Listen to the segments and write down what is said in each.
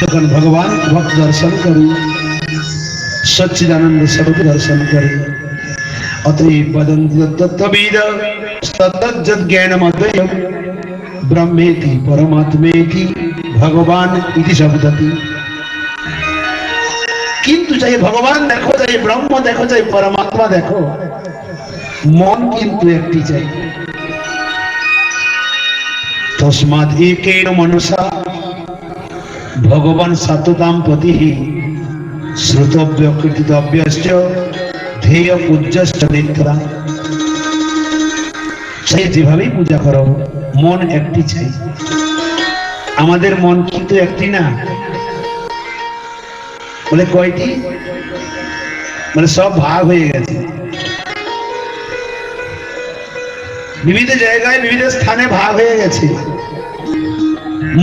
তখন ভগবান, ভক্ত দর্শন করি। সচ্চিদানন্দ স্বরূপ দর্শন করে। অতএব বদন্তি তত্ত্ববিদ তত্তজ্জৎ জ্ঞানমতয় ব্রহ্মেতি পরমাত্মেতি ভগবান ইতি শব্দতি। কিন্তু চাই ভগবান দেখো, চাই ব্রহ্ম দেখো, চাই পরমাত্মা দেখো। মন কিন্তু একটি চাই। তস্মাৎ একেন মনসা ভগবান সততাম পতি শ্রুতব্য কীর্তিতব্যশ্চ ধ্যেয় পূজ্যশ্চ নিত্যরা সেই যেভাবেই পূজা করো, মন একটি চাই। আমাদের মন কিন্তু একটি না। বলে কয়টি? মানে সব ভাগ হয়ে গেছে। বিবিধ জায়গায় বিবিধ স্থানে ভাগ হয়ে গেছে।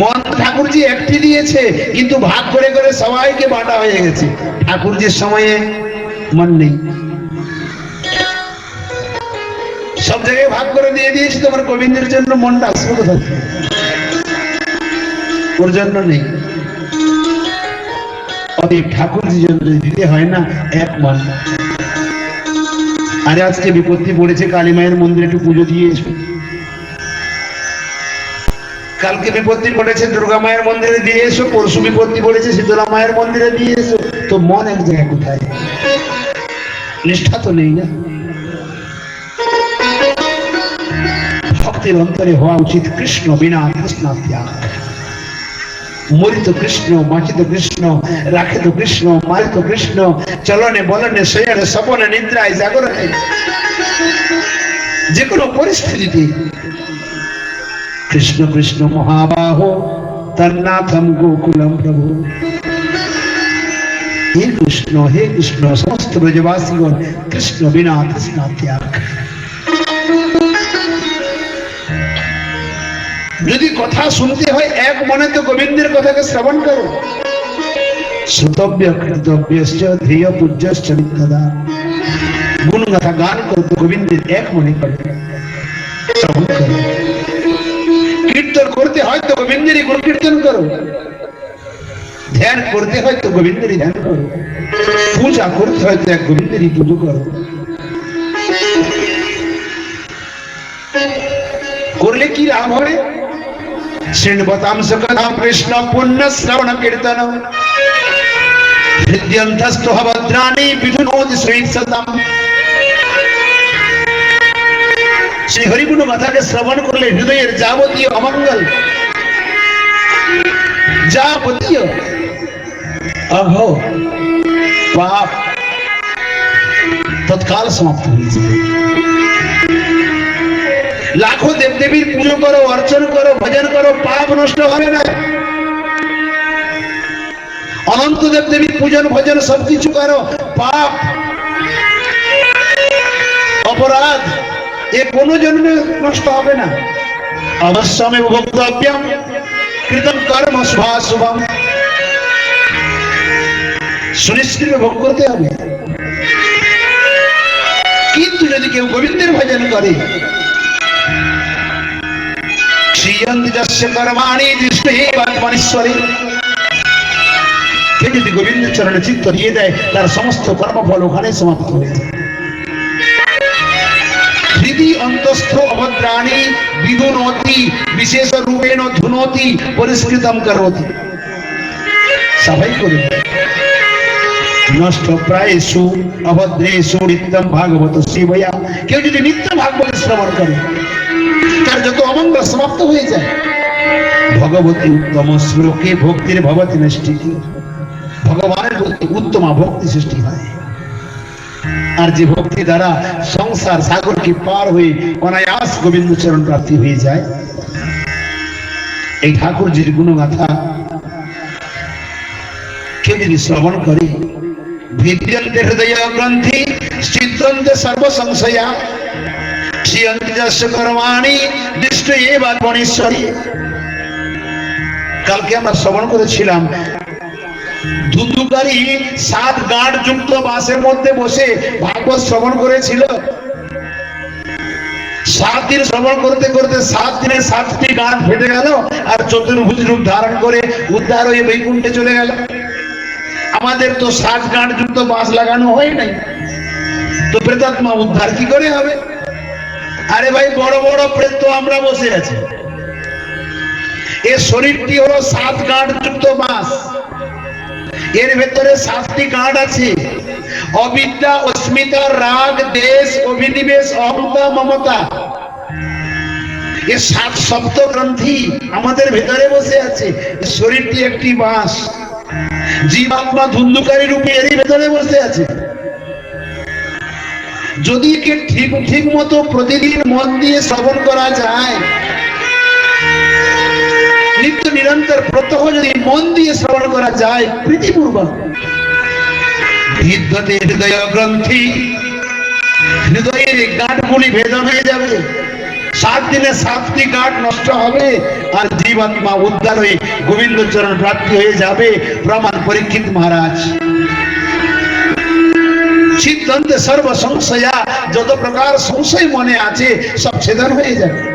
মন ঠাকুরজি একটি দিয়েছে, কিন্তু ভাগ করে করে সবাইকে বাঁটা হয়ে গেছে। ঠাকুরজির সময়ে মন নেই। সব জায়গায় ভাগ করে দিয়ে দিয়েছি, তোমার গোবিন্দের জন্য মনটা আসবে কোথা ওর জন্য নেই। অতএব ঠাকুরজির জন্য দিতে হয় না, এক মন। আরে আজকে বিপত্তি পড়েছে, কালী মায়ের মন্দিরে একটু পুজো দিয়ে এসো। কালকে বিপত্তি পড়েছে দুর্গা মায়ের মন্দিরে দিয়ে এসো, পরশু বিপত্তি পড়েছে শীতলা মায়ের মন্দিরে দিয়ে এসো। তো মন এক জায়গায় কোথায়? নিষ্ঠা তো নেই না। ভক্তের অন্তরে হওয়া উচিত কৃষ্ণ বিনা কৃষ্ণ মরিত কৃষ্ণ বাঁচিত কৃষ্ণ রাখিত কৃষ্ণ মারিত কৃষ্ণ, চলনে বলনে শয়নে স্বপনে নিদ্রায় জাগরণে। যে কোনো পরিস্থিতিতে কৃষ্ণ কৃষ্ণ মহাবাহ তন্নাথম গোকুলম প্রভু হে কৃষ্ণ হে কৃষ্ণ সমস্ত ব্রজবাসীগণ কৃষ্ণ বিনা কৃষ্ণ ত্যাগ যদি কথা শুনতে হয়, এক মনে তো গোবিন্দের কথাকে শ্রবণ করো। শ্রুতব্য কৃতব্যশ্চ ধ্যেয় পূজ্যশ্চ নিত্যদা গুণগাথা গান করো তো গোবিন্দের এক মনে করে। শ্রবণ করো। ভিতর করতে হয় তো গোবিন্দেরই গুণ কীর্তন করো ধ্যান করতে হয় তো গোবিন্দেরই ধ্যান করো পূজা করতে হয় তো এক গোবিন্দেরই পুজো করো করলে কি লাভ হবে श्रृण्वतां सुखदां कृष्ण पुण्यश्रवण कीर्तन हृद्यन्थस्थो भद्राणि विधुनोति श्रीसताम् শ্রী হরিগুণ কথাকে শ্রবণ করলে হৃদয়ের যাবতীয় অমঙ্গল, যাবতীয় অঘ পাপ তৎকাল সমাপ্ত হয়ে যাবে। লাখো দেবদেবীর পুজো করো, অর্চন করো, ভজন করো, পাপ নষ্ট হবে না। অনন্ত দেবদেবীর পূজন, ভজন সবকিছু করো, পাপ, অপরাধ এ কোনো জন্মে নষ্ট হবে না। অবশ্যমে ভক্তব্যম কৃতম কর্ম শুভাশুভম সুনিশ্চিত ভোগ করতে হবে কিন্তু যদি কেউ গোবিন্দের ভজন করে যদি গোবিন্দ চরণে চিত্ত দিয়ে দেয়, তার সমস্ত কর্মফল ওখানে সমাপ্ত হয়ে যায়। অন্তস্থ অভদ্রাণি বিদুনতি বিশেষ রূপেণ ধুনতি পরিষ্কৃতম করতি সবাই করে নষ্ট প্রায়সু অভদ্রেষু নিত্যম ভাগবত সেবয়া কেউ যদি নিত্য ভাগবত শ্রবণ করে তার যত অমঙ্গল সমাপ্ত হয়ে যায় ভগবতী উত্তম শ্লোকে ভক্তির ভবতী নিষ্ঠিতি ভগবানের প্রতি উত্তমা ভক্তি সৃষ্টি হয় আর যে ভক্তি দ্বারা সংসার সাগরকে পার হয়ে অনায়াস গোবিন্দ চরণ প্রাপ্তি হয়ে যায়, এই ঠাকুরজির গুণগাথা কেউ যদি শ্রবণ করে হৃদয় গ্রন্থি চিত্রন্তে সর্ব সংশয়া শ্রীয়ন্তিযস্য কর্মাণি কালকে আমরা শ্রবণ করেছিলাম ধুধুকারী সাত গাঁট যুক্ত বাসের মধ্যে বসে ভাগবত শ্রবণ করেছিল। সাত দিন শ্রবণ করতে করতে সাত দিনে সাতটি গান ফেটে গেল আর চতুর্ভুজ রূপ ধারণ করে উদ্ধার হয়ে বৈকুণ্ঠে চলে গেল। আমাদের তো সাত গাঁট যুক্ত বাঁশ লাগানো হয় নাই। তো প্রেতাত্মা উদ্ধার কি করে হবে? আরে ভাই, বড় বড় প্রেত আমরা বসে আছি। এর শরীরটি হলো সাত গাঁট যুক্ত বাঁশ এর ভেতরে সাতটি গাঁট আছে। অবিদ্যা, অস্মিতা, রাগ, দেশ, অভিনিবেশ, অহংতা, মমতা। এ সাত সপ্ত গ্রন্থি আমাদের ভেতরে বসে আছে। শরীরটি একটি বাঁশ। জীবাত্মা ধুন্ধুকারী রূপে এরই ভেতরে বসে আছে। যদি ঠিক ঠিক মতো প্রতিদিন মন দিয়ে শ্রবণ করা যায় নিত্য নিরন্তর প্রত্যহ যদি মন দিয়ে শ্রবণ করা যায় প্রীতিপূর্বক বিদ্ধতে হৃদয় গ্রন্থি, হৃদয়ের ভেদন হয়ে যাবে। সাত দিনে সাতটি নষ্ট হবে, আর জীবাত্মা উদ্ধার হয়ে গোবিন্দ চরণ প্রাপ্তি হয়ে যাবে, প্রমাণ পরীক্ষিত মহারাজ। সিদ্ধান্তে সর্ব সংশয়া যত প্রকার সংশয় মনে আছে, সব ছেদন হয়ে যাবে।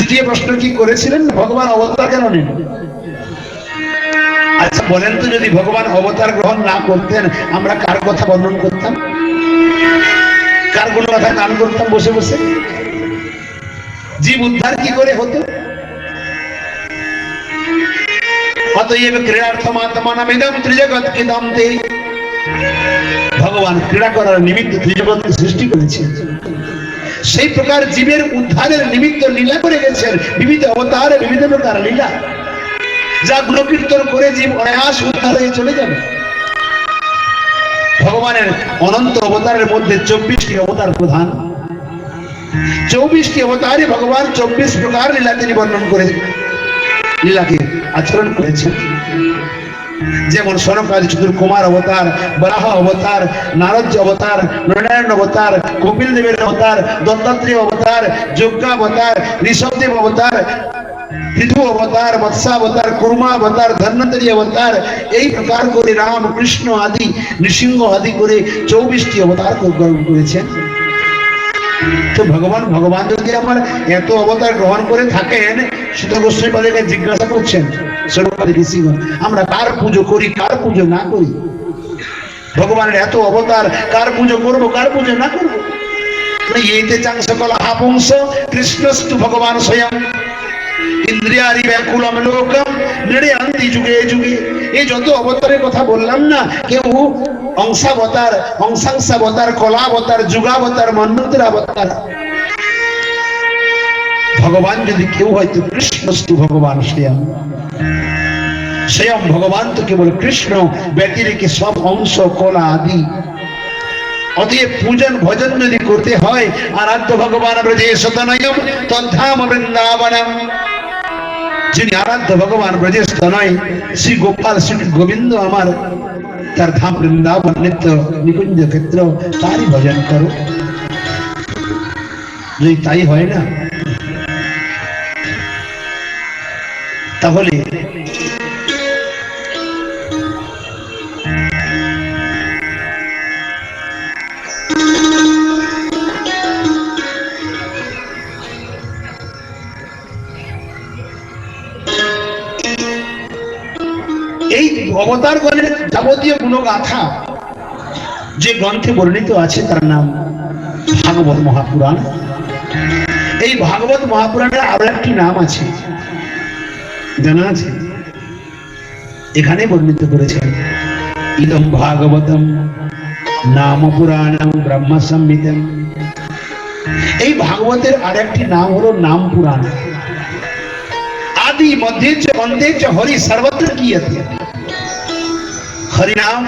তৃতীয় প্রশ্ন কি করেছিলেন? ভগবান অবতার কেন নেন? আচ্ছা বলেন তো যদি ভগবান অবতার গ্রহণ না করতেন, আমরা কার কথা বর্ণন করতাম? কার কোনো কথা গান করতাম বসে বসে? জীব উদ্ধার কি করে হতো? অতএব ক্রীড়ার্থমাত্মানামিদম ত্রিজগৎ কিদম তে। ভগবান ক্রীড়া করার নিমিত্ত ত্রিজগৎ সৃষ্টি করেছেন। সেই প্রকার জীবের উদ্ধারের নিমিত্ত লীলা করে গেছেন বিবিধ অবতারে, বিবিধ প্রকার লীলা। যা গুণকীর্তন করে জীব অনায়াস উদ্ধার হয়ে চলে যাবে। ভগবানের অনন্ত অবতারের মধ্যে চব্বিশটি অবতার প্রধান। চব্বিশটি অবতারে ভগবান চব্বিশ প্রকার লীলা তিনি বর্ণন করে, লীলাকে আচরণ করেছেন। যেমন সনকাদি চতুর কুমার অবতার, বরাহ অবতার, নারদ অবতার, নারায়ণ অবতার, কপিল দেবের অবতার, দত্তাত্রেয় অবতার, যজ্ঞা অবতার, ঋষভদেব অবতার পৃথু অবতার মৎস্যাবতার কুর্মা অবতার, ধন্বন্তরী অবতার, এই প্রকার করে রাম, কৃষ্ণ আদি, নৃসিংহ আদি করে চৌবিশটি অবতার গ্রহণ করেছেন। তো ভগবান ভগবান যদি আমার এত অবতার গ্রহণ করে থাকেন সুত গোস্বামী জিজ্ঞাসা করছেন আমরা কার পুজো করি, কার পুজো না করি? ভগবানের এত অবতার, কার পুজো করব, কার পুজো না করব? এইতে চাং সকল হাবংশ কৃষ্ণস্তু ভগবান স্বয়ং। ইন্দ্রিয়ারি ব্যাকুলম লোকম নৃড়ান্তি যুগে যুগে। এই যত অবতারের কথা বললাম না, কেউ অংশাবতার, অংশাংশাবতার, কলাবতার, যুগাবতার মন্বন্তের অবতার ভগবান যদি কেউ হয়তো কৃষ্ণস্তু ভগবান স্বয়ং স্বয়ং ভগবান তো কেবল কৃষ্ণ, ব্যতিরেকে সব অংশ, কলা আদি। অতএব পূজন ভজন যদি করতে হয়, আরাধ্য ভগবান ব্রজে সতনয়ম তদ্ধাম বৃন্দাবনম। যিনি আরাধ্য ভগবান ব্রজেশ নয়, শ্রী গোপাল শ্রী গোবিন্দ আমার। তার ধাম বৃন্দাবন নিত্য নিকুঞ্জ ক্ষেত্র, তারই ভজন করো। যদি তাই হয় না, তাহলে অবতারগণের যাবতীয় গুণগাথা যে গ্রন্থে বর্ণিত আছে, তার নাম ভাগবত মহাপুরাণ। এই ভাগবত মহাপুরাণের আরও একটি নাম আছে, জানা আছে? এখানে বর্ণিত করেছেন, ইদম ভাগবতম নাম পুরাণম ব্রহ্ম সংহিতম এই ভাগবতের আরেকটি নাম হলো নাম পুরাণ। আদি মধ্যে চ অন্তে চ হরি সর্বত্র কি হরিনাম।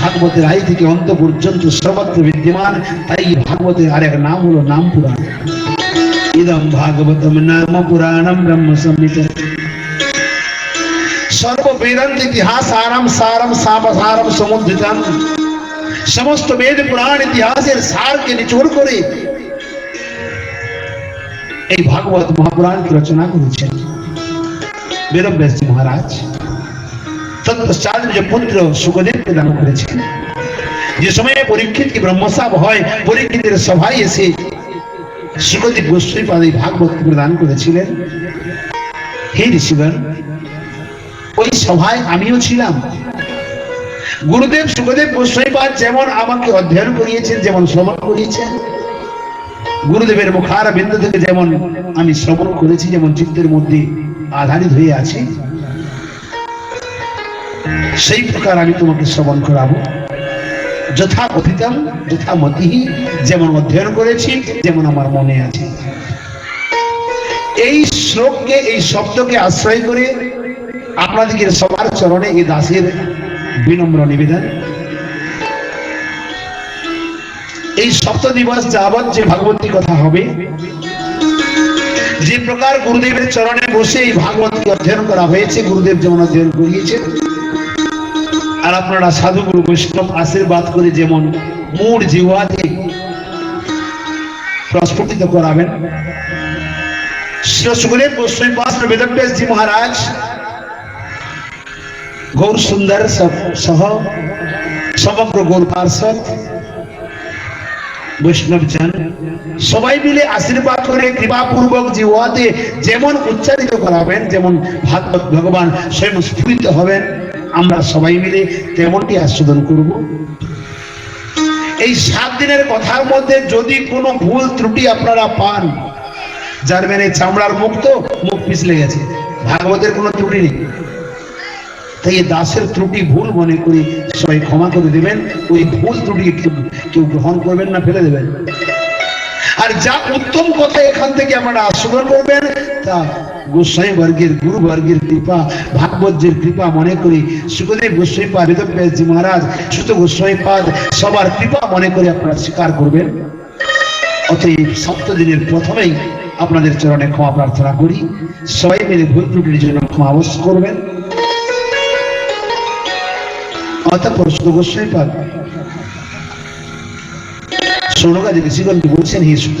ভাগবতের আই থেকে অন্ত পর্যন্ত সর্বত্র বিদ্যমান। তাই ভাগবতের আরেক নাম হলো নাম পুরাণ। ইদম ভাগবতম নাম পুরাণম ব্রহ্ম সংহিত সর্ব বেদান্ত ইতিহাস আরাম সারম সাবধারম সমুদ্রিতম সমস্ত বেদ পুরাণ ইতিহাসের সারকে নিচোড় করে এই ভাগবত মহাপুরাণকে রচনা করেছেন। বেদব্যাসজি মহারাজ। পুত্র করেছেন। যে সময়ে পরীক্ষিত কি ব্রহ্মসাপ হয়, পরীক্ষিতের সভায় এসে ভাগবত প্রদান করেছিলেন। হে ঋষিগণ, ওই সভায় আমিও ছিলাম। গুরুদেব সুখদেব গোস্বাইপাদ যেমন আমাকে অধ্যয়ন করিয়েছেন, যেমন শ্রবণ করিয়েছেন। গুরুদেবের মুখার বিন্দু থেকে যেমন আমি শ্রবণ করেছি, যেমন চিত্তের মধ্যে আধারিত হয়ে আছে। সেই প্রকার আমি তোমাকে শ্রবণ করাবো। যথা কথিতম যথা মতিহি যেমন অধ্যয়ন করেছি, যেমন আমার মনে আছে। এই শ্লোককে, এই শব্দকে আশ্রয় করে আপনাদের সবার চরণে এই দাসের বিনম্র নিবেদন। এই সপ্ত দিবস যাবৎ যে ভাগবতী কথা হবে, যে প্রকার গুরুদেবের চরণে বসে এই ভাগবতী অধ্যয়ন করা হয়েছে, গুরুদেব যেমন অধ্যয়ন করিয়েছেন আর আপনারা সাধুগুরু বৈষ্ণব আশীর্বাদ করে যেমন মূল জিওয়াতে প্রস্ফুটিত করাবেন। শ্রী মহারাজ, গৌর সুন্দর সহ- সমগ্র সবাই মিলে আশীর্বাদ করে যেমন উচ্চারিত করাবেন, যেমন ভাগবত ভগবান স্বয়ং স্ফুরিত হবেন। আমরা সবাই মিলে তেমনটি আস্বাদন করব। এই সাত দিনের কথার মধ্যে যদি কোনো ভুল ত্রুটি আপনারা পান, যার মানে চামড়ার মুখ তো মুখ পিছলে গেছে, ভাগবতের কোনো ত্রুটি নেই। তাই দাসের ত্রুটি ভুল মনে করি সবাই ক্ষমা করে দেবেন, ওই ভুল ত্রুটি কেউ কেউ গ্রহণ করবেন না, ফেলে দেবেন। আর যা উত্তম কথা এখান থেকে আপনারা আস্বাদন করবেন, তা গোস্বাই বর্গের, গুরু বর্গের কৃপা, ভাগবতের কৃপা মনে করি। সুখদেব গোস্বাই পা বেদব্যাসজি মহারাজ। সুত গোস্বাই পাদ সবার কৃপা মনে করে আপনারা স্বীকার করবেন। অতএব সপ্ত দিনের প্রথমেই আপনাদের চরণে ক্ষমা প্রার্থনা করি। সবাই মিলে ভুল ত্রুটির জন্য ক্ষমা অবশ্য করবেন। অতঃপর শুধু গোস্বাই পাদ সোনকাজ ঋষিগণ বলছেন, হে সুত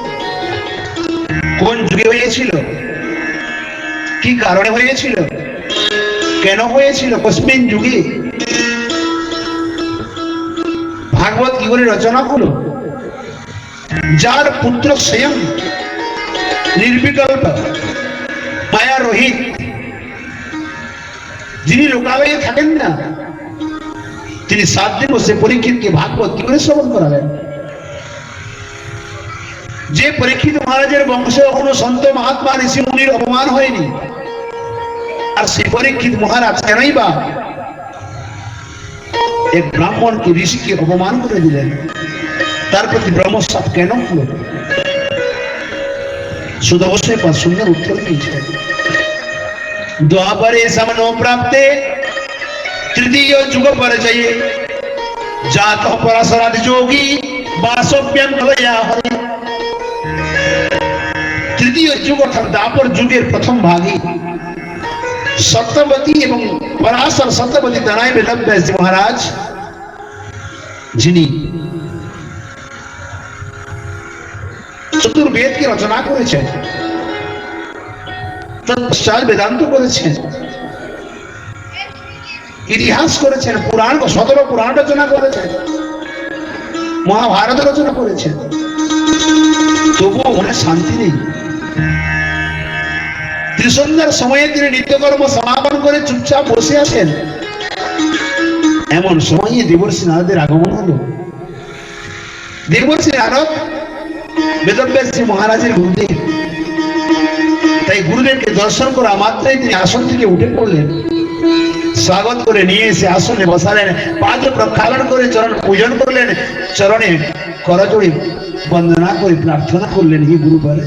কোন যুগে হয়েছিল? কি কারণে হয়েছিল? কেন হয়েছিল কসমিন যুগে? ভাগবত কি করে রচনা হলো? যার পুত্র স্বয়ং নির্বিকল্প মায়া রোহিত যিনি লোকালয়ে থাকেন না, তিনি সাত দিন বসে পরীক্ষিতকে ভাগবত কি করে শ্রবণ করালেন? যে পরীক্ষিত মহারাজের বংশে কোনো সন্ত মহাত্মা ঋষি মুনির অপমান হয়নি, আর সেই পরীক্ষিত মহারাজ কেনই বা এক ব্রাহ্মণকে ঋষিকে অপমান করে দিলেন? তার প্রতি ব্রহ্মসাপ কেন হলো? শুধু অবশ্যই পাঁচ সুন্দর উত্তর দিয়েছিলেন দ্বাপরে প্রাপ্তে তৃতীয় যুগ পরিচয়ে জাত পরাশরাদ যোগী বাসব্যাম কলয়া হরে তৃতীয় যুগ অর্থাৎ দাপর যুগের প্রথম ভাগে সত্যবতী এবং পরাশর সত্যবতী দাঁড়ায় বেদব্যাস মহারাজ, যিনি চতুর্বেদকে রচনা করেছেন, তৎপশ্চাৎ বেদান্ত করেছেন, ইতিহাস করেছেন, পুরাণ সতেরো পুরাণ রচনা করেছেন, মহাভারত রচনা করেছেন। তবুও মনে শান্তি নেই। ত্রিসন্ধ্যার সময়ে তিনি নিত্যকর্ম সমাপন করে চুপচাপ বসে আছেন। এমন সময় দেবর্ষী নারদের আগমন হলো। দেবর্ষী নারদ বেদব্যাসী মহারাজের গুরুদেব তাই গুরুদেবকে দর্শন করা মাত্রই তিনি আসন থেকে উঠে পড়লেন। স্বাগত করে নিয়ে এসে আসনে বসালেন। পাদ প্রক্ষালন করে চরণ পূজন করলেন। চরণে করজোড়ে বন্দনা করে প্রার্থনা করলেন হে গুরুপারে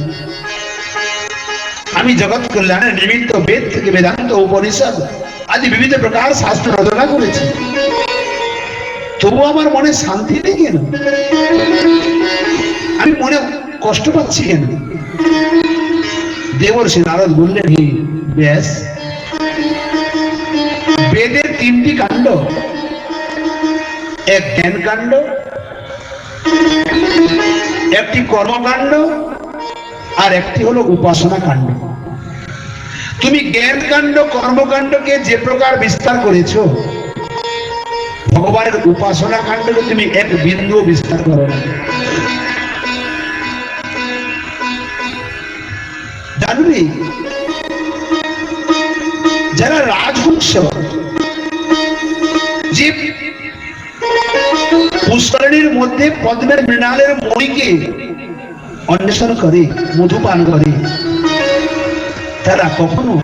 আমি জগৎ কল্যাণের নিমিত্ত বেদ থেকে বেদান্ত উপনিষদ আদি বিভিন্ন প্রকার শাস্ত্র রচনা করেছি। তবু আমার মনে শান্তি নেই কেন? আমি মনে কষ্ট পাচ্ছি কেন? দেবর্ষি নারদ বললেন, হে ব্যাস, বেদের তিনটি কাণ্ড, এক জ্ঞান কাণ্ড একটি কর্মকাণ্ড, আর একটি হলো উপাসনা কাণ্ড। তুমি জ্ঞান কাণ্ড কর্মকাণ্ডকে যে প্রকার বিস্তার করেছ, ভগবানের উপাসনা কাণ্ডকে তুমি এক বিন্দু বিস্তার করো না। জানবি? যারা রাজবংশ যে পুষ্করণীর মধ্যে পদ্মের মৃণালের মণিকে অন্বেষণ করে, মধুপান করে। তারা কখনো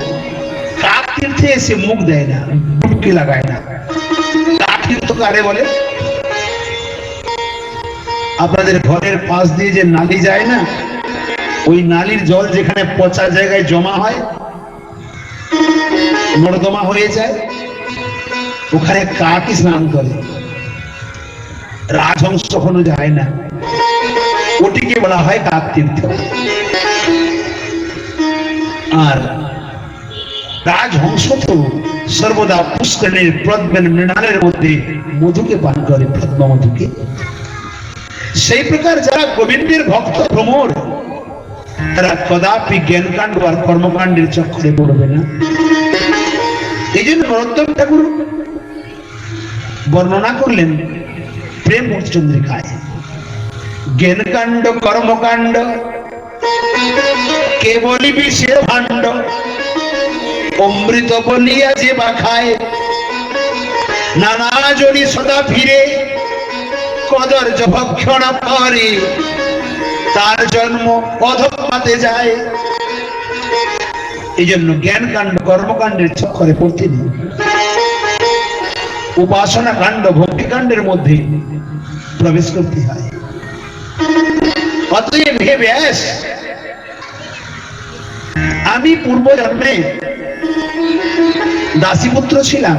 কাক তীর্থে এসে মুখ দেয় না ডুবকি লাগায় না। কাক তীর্থ কারে বলে? আপনাদের ঘরের পাশ দিয়ে যে নালি যায় না, ওই নালির জল যেখানে পচা জায়গায় জমা হয়, নর্দমা হয়ে যায়, ওখানে কাকই স্নান করে? রাজহংস কখনো যায় না। ওটিকে বলা হয় কাক তীর্থ আর রাজহংস তো সর্বদা পুষ্করণীর পদ্মের মৃণালের মধ্যে মধুকে পান করে পদ্ম মধুকে সেই প্রকার যারা গোবিন্দের ভক্ত ভ্রমর তারা কদাপি জ্ঞানকাণ্ড আর কর্মকাণ্ডের চক্করে পড়বে না। এই জন্য নরোত্তম ঠাকুর বর্ণনা করলেন, প্রেম চন্দ্রিকায়, জ্ঞানকাণ্ড, কর্মকাণ্ড কে বলিবি সে ভাণ্ড? অমৃত বলিয়া যে বা খায় নানা জনি সদা ফিরে কদর্য ভক্ষণ করে তার জন্ম অধপাতে যায়। এই জন্য জ্ঞান কাণ্ড কর্মকাণ্ডের চক্করে পড়তে নেই। উপাসনা কাণ্ড, ভক্তি কাণ্ডের মধ্যে প্রবেশ করতে হয়। অতএব হে ব্যাস আমি পূর্ব জন্মে দাসীপুত্র ছিলাম।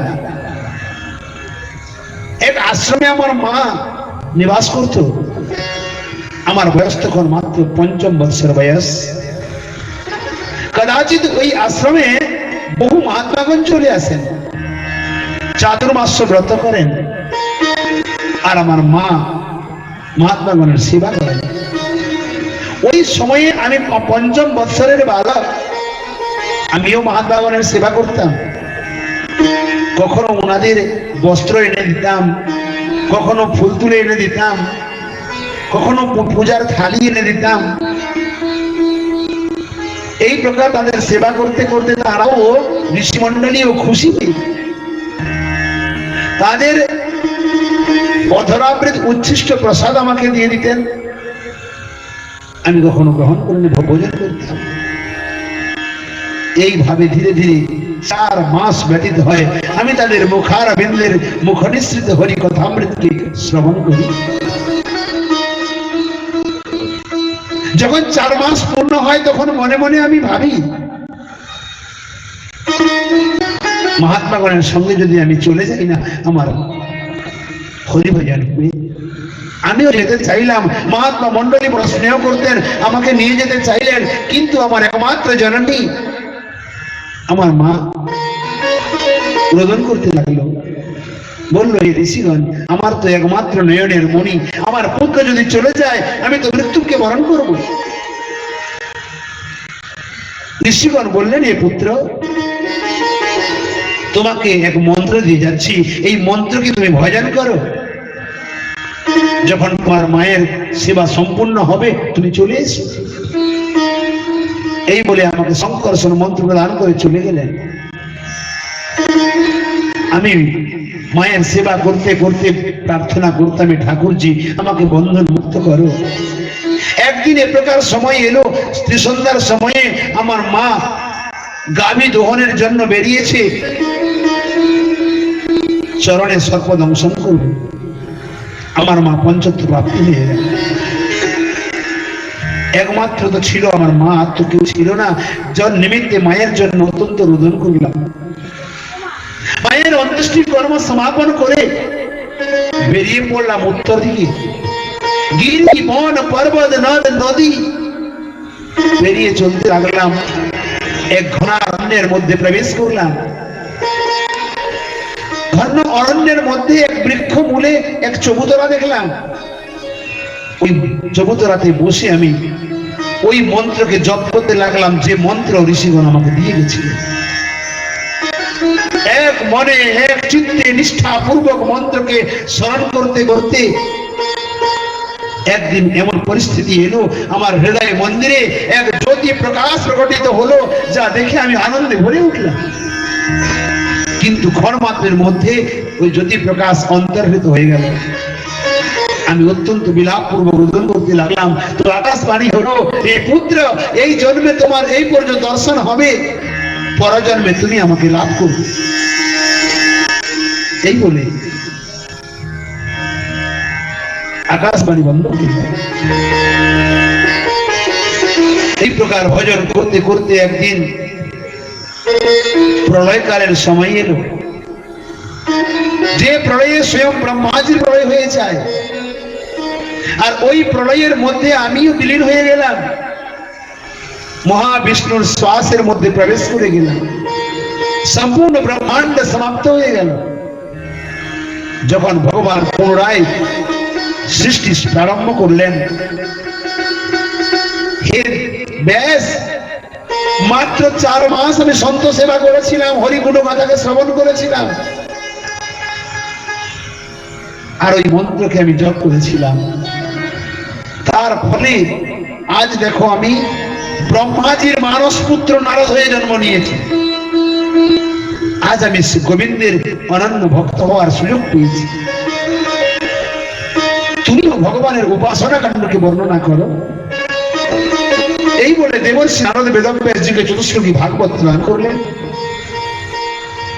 এক আশ্রমে আমার মা নিবাস করত। আমার বয়স তখন মাত্র পঞ্চম বৎসর বয়স। কদাচিৎ ওই আশ্রমে বহু মহাত্মাগণ চলে আসেন। চাতুর্মাস্য ব্রত করেন। আর আমার মা মহাত্মাগণের সেবা করেন। ওই সময়ে আমি পঞ্চম বৎসরের বালক। আমিও মহাত্মাগণের সেবা করতাম। কখনো ওনাদের বস্ত্র এনে দিতাম, কখনো ফুল তুলে এনে দিতাম, কখনো পূজার থালি এনে দিতাম। এই প্রকার তাদের সেবা করতে করতে তারাও ঋষিমন্ডলীও খুশি। তাদের অধরাবৃত উচ্ছিষ্ট প্রসাদ আমাকে দিয়ে দিতেন। আমি কখনো গ্রহণ করিনি ভোজন করতাম এইভাবে ধীরে ধীরে চার মাস ব্যতীত হয়, আমি তাদের মুখার বিন্দের মুখ নিঃসৃত হরি কথামৃতকে শ্রবণ করি। যখন চার মাস পূর্ণ হয়, তখন মনে মনে আমি ভাবি মহাত্মাগণের সঙ্গে যদি আমি চলে যাই না, আমার হরিভজন আমিও যেতে চাইলাম। মহাত্মা মন্ডলী বড় স্নেহ করতেন, আমাকে নিয়ে যেতে চাইলেন, কিন্তু আমার একমাত্র জননী আমার মা রোদন করতে লাগল। বলল এই ঋষিগণ, আমার তো একমাত্র নয়নের মণি। আমার পুত্র যদি চলে যায়, আমি তো মৃত্যুকে বরণ করব। ঋষিগণ বললেন, এ পুত্র, তোমাকে এক মন্ত্র দিয়ে যাচ্ছি। এই মন্ত্রকে তুমি ভজন করো। যখন তোমার মায়ের সেবা সম্পূর্ণ হবে, তুমি চলে এসো। এই বলে আমাকে সংকর্ষণ মন্ত্র প্রদান করে চলে গেলেন। আমি মায়ের সেবা করতে করতে প্রার্থনা করতাম ঠাকুরজি, আমাকে বন্ধন মুক্ত করো। একদিন এ প্রকার সময় এলো সন্ধ্যার সময়ে আমার মা গাভী দোহনের জন্য বেরিয়েছে। চরণে সর্প দংশন করবে। আমার মা পঞ্চত্ব প্রাপ্তি হয়ে একমাত্র তো ছিল আমার মা তো কেউ ছিল না। যার নিমিত্তে মায়ের জন্য অত্যন্ত রোদন করলাম। মায়ের অন্ত্যেষ্টি কর্ম সমাপন করে বেরিয়ে পড়লাম উত্তর দিকে। গিরি, বন, পর্বত, নদ, নদী। বেরিয়ে চলতে লাগলাম। এক ঘন অন্যের মধ্যে প্রবেশ করলাম। ঘন অরণ্যের মধ্যে এক বৃক্ষ মূলে এক চবুতরা দেখলাম। ওই চবুতরাতে বসে আমি ওই মন্ত্রকে জপ করতে লাগলাম, যে মন্ত্র ঋষিগণ আমাকে দিয়ে গেছিলেন এক মনে, এক চিত্তে নিষ্ঠা পূর্বক মন্ত্রকে স্মরণ করতে করতে একদিন এমন পরিস্থিতি এলো, আমার হৃদয় মন্দিরে এক জ্যোতি প্রকাশ প্রকটিত হলো, যা দেখে আমি আনন্দে ভরে উঠলাম। কিন্তু ক্ষণমাত্রের মধ্যে ওই জ্যোতি প্রকাশ অন্তর্হিত হয়ে গেল। আমি অত্যন্ত বিলাপ পূর্বক রোদন করতে লাগলাম। তো আকাশবাণী হলো এই পুত্র, এই জন্মে তোমার এই পর্যন্ত দর্শন হবে। পরজন্মে তুমি আমাকে লাভ করবে। এই বলে আকাশবাণী বন্ধ এই প্রকার ভজন করতে করতে একদিন প্রলয়কালের সময় এলো। যে প্রলয়ে স্বয়ং ব্রহ্মাজির প্রলয় হয়ে যায়, আর ওই প্রলয়ের মধ্যে আমিও বিলীন হয়ে গেলাম। মহাবিষ্ণুর শ্বাসের মধ্যে প্রবেশ করে গেলাম। সম্পূর্ণ ব্রহ্মাণ্ড সমাপ্ত হয়ে গেল। যখন ভগবান পুনরায় সৃষ্টি প্রারম্ভ করলেন, হে ব্যাস মাত্র চার মাস আমি সন্ত সেবা করেছিলাম হরিগুণ মাতাকে শ্রবণ করেছিলাম। আর ওই মন্ত্রকে আমি জপ করেছিলাম। তার ফলে আজ দেখো আমি ব্রহ্মাজির মানস পুত্র নারদ হয়ে জন্ম নিয়েছি। আজ আমি গোবিন্দের অনন্য ভক্ত হওয়ার সুযোগ পেয়েছি। তুমিও ভগবানের উপাসনা কাণ্ডকে বর্ণনা করো। এই বলে দেবর্ষী নারদ বেদব্যাসজিকে চতুষ্কি ভাগবত স্নান করলেন।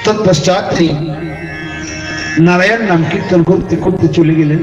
তৎপশ্চাৎ তিনি নারায়ণ নাম কীর্তন করতে করতে চলে গেলেন।